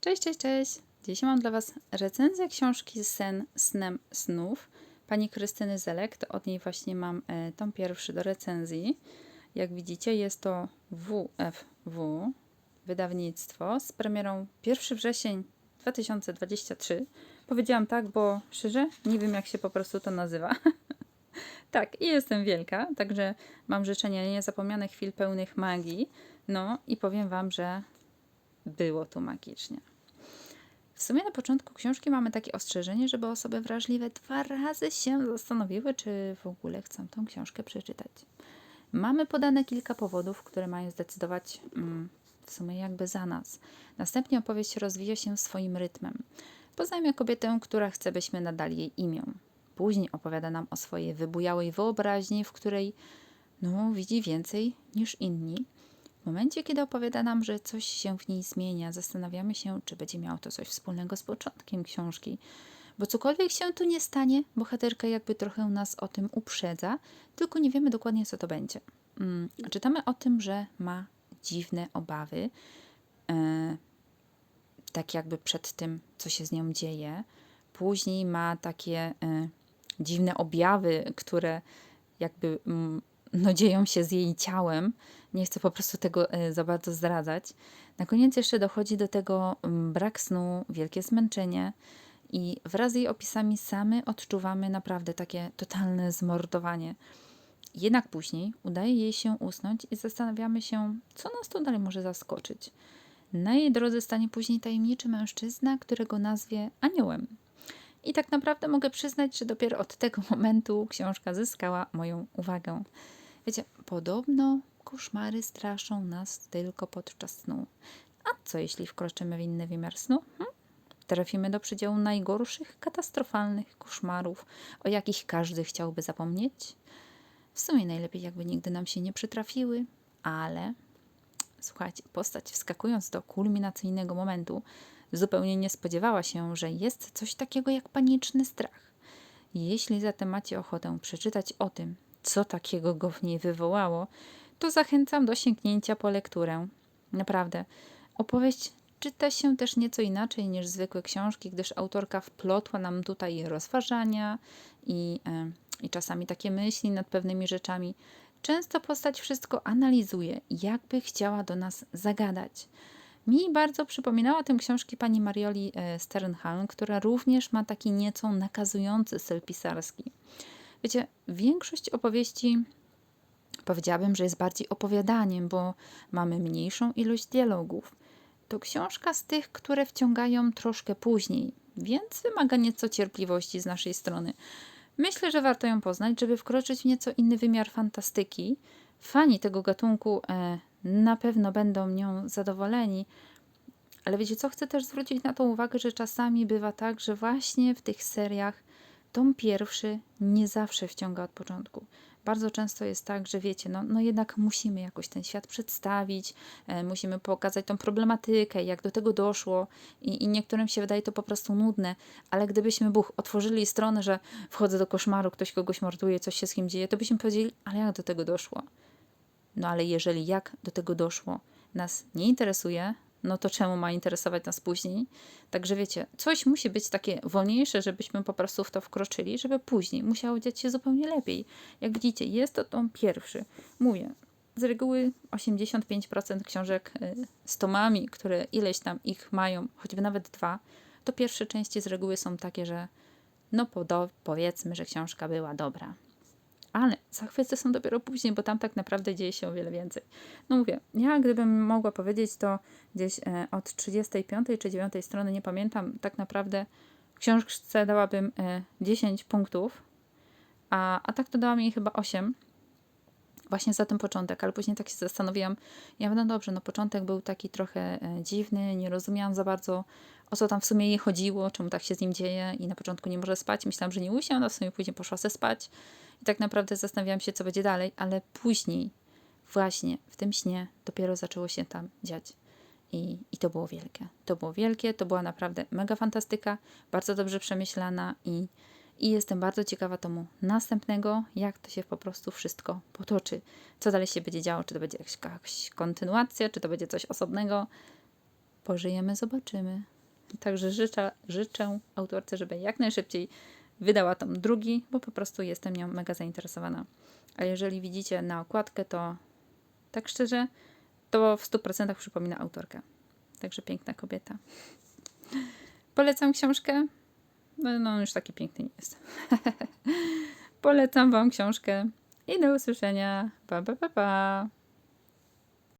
Cześć, cześć, cześć. Dzisiaj mam dla Was recenzję książki Sen snem snów pani Krystyny Zelek. To od niej właśnie mam e, tom pierwszy do recenzji. Jak widzicie, jest to WFW, wydawnictwo z premierą 1 wrzesień 2023. Powiedziałam tak, bo szczerze nie wiem, jak się po prostu to nazywa. tak, i jestem wielka, także mam życzenia niezapomnianych chwil pełnych magii. No i powiem Wam, że było tu magicznie. W sumie na początku książki mamy takie ostrzeżenie, żeby osoby wrażliwe dwa razy się zastanowiły, czy w ogóle chcą tą książkę przeczytać. Mamy podane kilka powodów, które mają zdecydować mm, w sumie jakby za nas. Następnie opowieść rozwija się swoim rytmem. Poznajmy kobietę, która chce, byśmy nadali jej imię. Później opowiada nam o swojej wybujałej wyobraźni, w której no, widzi więcej niż inni w momencie, kiedy opowiada nam, że coś się w niej zmienia, zastanawiamy się, czy będzie miało to coś wspólnego z początkiem książki. Bo cokolwiek się tu nie stanie, bohaterka jakby trochę nas o tym uprzedza, tylko nie wiemy dokładnie, co to będzie. Hmm, czytamy o tym, że ma dziwne obawy, e, tak jakby przed tym, co się z nią dzieje. Później ma takie e, dziwne objawy, które jakby mm, no, dzieją się z jej ciałem. Nie chcę po prostu tego e, za bardzo zdradzać. Na koniec jeszcze dochodzi do tego brak snu, wielkie zmęczenie i wraz z jej opisami same odczuwamy naprawdę takie totalne zmordowanie. Jednak później udaje jej się usnąć i zastanawiamy się, co nas tu dalej może zaskoczyć. Na jej drodze stanie później tajemniczy mężczyzna, którego nazwie aniołem. I tak naprawdę mogę przyznać, że dopiero od tego momentu książka zyskała moją uwagę. Wiecie, podobno koszmary straszą nas tylko podczas snu. A co jeśli wkroczymy w inny wymiar snu? Hm? Trafimy do przedziału najgorszych, katastrofalnych koszmarów, o jakich każdy chciałby zapomnieć? W sumie najlepiej, jakby nigdy nam się nie przytrafiły, ale słuchajcie, postać wskakując do kulminacyjnego momentu, zupełnie nie spodziewała się, że jest coś takiego jak paniczny strach. Jeśli zatem macie ochotę przeczytać o tym, co takiego go w niej wywołało, to zachęcam do sięgnięcia po lekturę. Naprawdę, opowieść czyta się też nieco inaczej niż zwykłe książki, gdyż autorka wplotła nam tutaj rozważania i, yy, i czasami takie myśli nad pewnymi rzeczami. Często postać wszystko analizuje, jakby chciała do nas zagadać. Mi bardzo przypominała tę książki pani Marioli e, Sternhalm, która również ma taki nieco nakazujący styl pisarski. Wiecie, większość opowieści powiedziałabym, że jest bardziej opowiadaniem, bo mamy mniejszą ilość dialogów. To książka z tych, które wciągają troszkę później, więc wymaga nieco cierpliwości z naszej strony. Myślę, że warto ją poznać, żeby wkroczyć w nieco inny wymiar fantastyki. Fani tego gatunku e, na pewno będą nią zadowoleni. Ale wiecie co, chcę też zwrócić na to uwagę, że czasami bywa tak, że właśnie w tych seriach tom pierwszy nie zawsze wciąga od początku. Bardzo często jest tak, że wiecie, no, no jednak musimy jakoś ten świat przedstawić, e, musimy pokazać tą problematykę, jak do tego doszło i, i niektórym się wydaje to po prostu nudne, ale gdybyśmy, Bóg, otworzyli stronę, że wchodzę do koszmaru, ktoś kogoś morduje, coś się z kim dzieje, to byśmy powiedzieli, ale jak do tego doszło? No ale jeżeli jak do tego doszło nas nie interesuje, no to czemu ma interesować nas później? Także wiecie, coś musi być takie wolniejsze, żebyśmy po prostu w to wkroczyli, żeby później musiało dziać się zupełnie lepiej. Jak widzicie, jest to tom pierwszy. Mówię, z reguły 85% książek y, z tomami, które ileś tam ich mają, choćby nawet dwa, to pierwsze części z reguły są takie, że no powiedzmy, że książka była dobra ale zachwyty są dopiero później, bo tam tak naprawdę dzieje się o wiele więcej. No mówię, ja gdybym mogła powiedzieć to gdzieś e, od 35 czy 9 strony, nie pamiętam, tak naprawdę książce dałabym 10 e, punktów, a, a tak to dałam jej chyba 8, właśnie za ten początek, ale później tak się zastanowiłam, ja mówię, no dobrze, no początek był taki trochę e, dziwny, nie rozumiałam za bardzo, o co tam w sumie jej chodziło, czemu tak się z nim dzieje i na początku nie może spać, myślałam, że nie usiądę, a w sumie później poszła se spać i tak naprawdę zastanawiałam się, co będzie dalej, ale później, właśnie w tym śnie, dopiero zaczęło się tam dziać. I, I to było wielkie. To było wielkie, to była naprawdę mega fantastyka, bardzo dobrze przemyślana i, i jestem bardzo ciekawa tomu następnego, jak to się po prostu wszystko potoczy. Co dalej się będzie działo, czy to będzie jakaś, kontynuacja, czy to będzie coś osobnego. pożyjemy, zobaczymy. Także życzę, życzę autorce, żeby jak najszybciej wydała tom drugi, bo po prostu jestem nią mega zainteresowana. A jeżeli widzicie na okładkę, to tak szczerze, to w 100% przypomina autorkę. Także piękna kobieta. Polecam książkę. No, no już taki piękny nie jest. Polecam Wam książkę i do usłyszenia. Pa, pa, pa, pa.